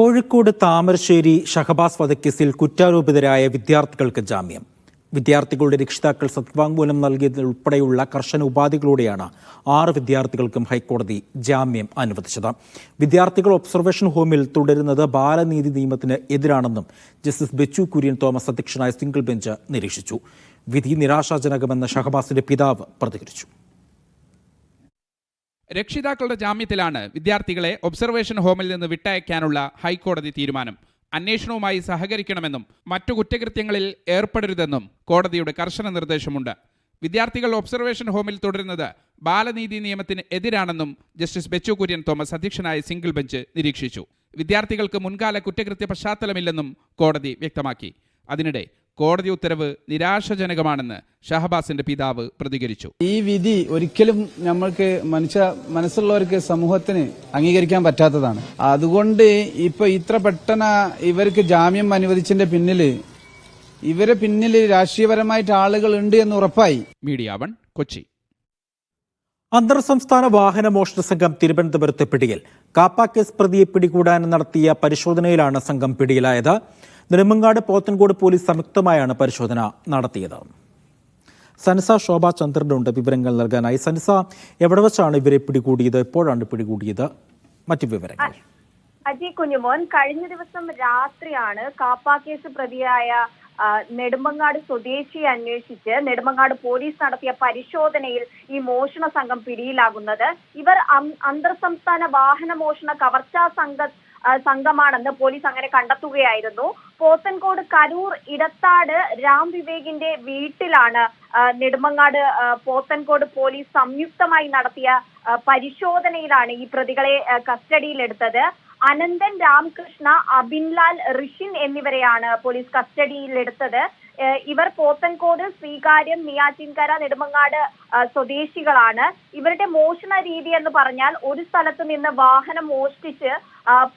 കോഴിക്കോട് താമരശ്ശേരി ഷഹബാസ് വധക്കേസിൽ കുറ്റാരോപിതരായ വിദ്യാർത്ഥികൾക്ക് ജാമ്യം. വിദ്യാർത്ഥികളുടെ രക്ഷിതാക്കൾ സത്യവാങ്മൂലം നൽകിയതുൾപ്പെടെയുള്ള കർശന ഉപാധികളോടെയാണ് ആറ് വിദ്യാർത്ഥികൾക്കും ഹൈക്കോടതി ജാമ്യം അനുവദിച്ചത്. വിദ്യാർത്ഥികൾ ഒബ്സർവേഷൻ ഹോമിൽ തുടരുന്നത് ബാലനീതി നിയമത്തിന് എതിരാണെന്നും ജസ്റ്റിസ് ബെച്ചു കുര്യൻ തോമസ് അധ്യക്ഷനായ സിംഗിൾ ബെഞ്ച് നിരീക്ഷിച്ചു. വിധി നിരാശാജനകമെന്ന് ഷഹബാസിന്റെ പിതാവ് പ്രതികരിച്ചു. രക്ഷിതാക്കളുടെ ജാമ്യത്തിലാണ് വിദ്യാർത്ഥികളെ ഒബ്സർവേഷൻ ഹോമിൽ നിന്ന് വിട്ടയക്കാനുള്ള ഹൈക്കോടതി തീരുമാനം. അന്വേഷണവുമായി സഹകരിക്കണമെന്നും മറ്റു കുറ്റകൃത്യങ്ങളിൽ ഏർപ്പെടരുതെന്നും കോടതിയുടെ കർശന നിർദ്ദേശമുണ്ട്. വിദ്യാർത്ഥികൾ ഒബ്സർവേഷൻ ഹോമിൽ തുടരുന്നത് ബാലനീതി നിയമത്തിന് എതിരാണെന്നും ജസ്റ്റിസ് ബെച്ചു കുര്യൻ തോമസ് അധ്യക്ഷനായ സിംഗിൾ ബെഞ്ച് നിരീക്ഷിച്ചു. വിദ്യാർത്ഥികൾക്ക് മുൻകാല കുറ്റകൃത്യ പശ്ചാത്തലമില്ലെന്നും കോടതി വ്യക്തമാക്കി. അതിനിടെ കോടതി ഉത്തരവ് നിരാശജനകമാണെന്ന് ഷഹബാസിന്റെ പിതാവ് പ്രതികരിച്ചു. ഈ വിധി ഒരിക്കലും നമ്മൾക്ക് മനുഷ്യ മനസ്സുള്ളവർക്ക് സമൂഹത്തിന് അംഗീകരിക്കാൻ പറ്റാത്തതാണ്. അതുകൊണ്ട് ഇപ്പൊ ഇത്ര പെട്ടെന്ന് ഇവർക്ക് ജാമ്യം അനുവദിച്ചതിന്റെ പിന്നിൽ ഇവരെ പിന്നിൽ രാഷ്ട്രീയപരമായിട്ട് ആളുകൾ ഉണ്ട് എന്ന് ഉറപ്പായി. Media one Kochi. അന്തർ സംസ്ഥാന വാഹന മോഷണ സംഘം തിരുവനന്തപുരത്ത് പിടിയിൽ. കാപ്പ കേസ് പ്രതിയെ പിടികൂടാൻ നടത്തിയ പരിശോധനയിലാണ് സംഘം പിടിയിലായത്. നെടുമങ്ങാട് പോത്തൻകോട് പോലീസ് സംയുക്തമായാണ് പരിശോധന നടത്തിയത്. സൻസ ശോഭ ചന്ദ്രനുണ്ട് വിവരങ്ങൾ നൽകാനായി. സൻസ എവിടെ വെച്ചാണ് ഇവരെ പിടികൂടിയത്? എപ്പോഴാണ് പിടികൂടിയത്? മറ്റു വിവരങ്ങൾ. അജി കുഞ്ഞുമോൻ കഴിഞ്ഞ ദിവസം രാത്രിയാണ് കാപ്പാ കേസ് പ്രതിയായ നെടുമങ്ങാട് സ്വദേശിയെ അന്വേഷിച്ച് നെടുമങ്ങാട് പോലീസ് നടത്തിയ പരിശോധനയിൽ ഈ മോഷണ സംഘം പിടിയിലാകുന്നത്. ഇവർ അന്തർ സംസ്ഥാന വാഹന മോഷണ കവർച്ചാ സംഘ സംഘമാണെന്ന് പോലീസ് അങ്ങനെ കണ്ടെത്തുകയായിരുന്നു. പോത്തൻകോട് കരൂർ ഇടത്താട് രാം വിവേകിന്റെ വീട്ടിലാണ് നെടുമങ്ങാട് പോത്തൻകോട് പോലീസ് സംയുക്തമായി നടത്തിയ പരിശോധനയിലാണ് ഈ പ്രതികളെ കസ്റ്റഡിയിലെടുത്തത്. അനന്തൻ രാമകൃഷ്ണ അബിൻലാൽ ഋഷിൻ എന്നിവരെയാണ് പോലീസ് കസ്റ്റഡിയിലെടുത്തത്. ഇവർ പോത്തൻകോട് സ്വീകാര്യം നെയ്യാറ്റിൻകര നെടുമങ്ങാട് സ്വദേശികളാണ്. ഇവരുടെ മോഷണ രീതി എന്ന് പറഞ്ഞാൽ ഒരു സ്ഥലത്ത് നിന്ന് വാഹനം മോഷ്ടിച്ച്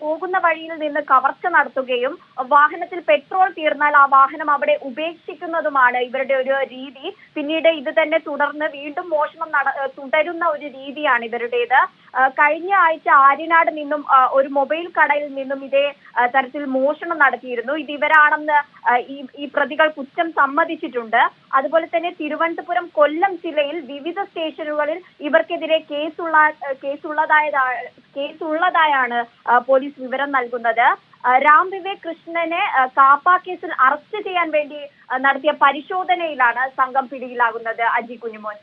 പോകുന്ന വഴിയിൽ നിന്ന് കവർച്ച നടത്തുകയും വാഹനത്തിൽ പെട്രോൾ തീർന്നാൽ ആ വാഹനം അവിടെ ഉപേക്ഷിക്കുന്നതുമാണ് ഇവരുടെ ഒരു രീതി. പിന്നീട് ഇത് തന്നെ തുടർന്ന് വീണ്ടും മോഷണം നട തുടരുന്ന ഒരു രീതിയാണ് ഇവരുടേത്. കഴിഞ്ഞ ആഴ്ച ആര്യനാട് നിന്നും ഒരു മൊബൈൽ കടയിൽ നിന്നും ഇതേ തരത്തിൽ മോഷണം നടത്തിയിരുന്നു. ഇത് ഇവരാണെന്ന് ഈ ഈ പ്രതികൾ കുറ്റം സമ്മതിച്ചിട്ടുണ്ട്. അതുപോലെ തന്നെ തിരുവനന്തപുരം കൊല്ലം ജില്ലയിൽ വിവിധ സ്റ്റേഷനുകളിൽ ഇവർക്കെതിരെ കേസുള്ള കേസുള്ളതായ കേസുള്ളതായാണ് പോലീസ് വിവരം നൽകുന്നത്. രാം വിവേക് കൃഷ്ണനെ കാപ്പ കേസിൽ അറസ്റ്റ് ചെയ്യാൻ വേണ്ടി നടത്തിയ പരിശോധനയിലാണ് സംഘം പിടിയിലാകുന്നത് അജി കുഞ്ഞുമോൻ.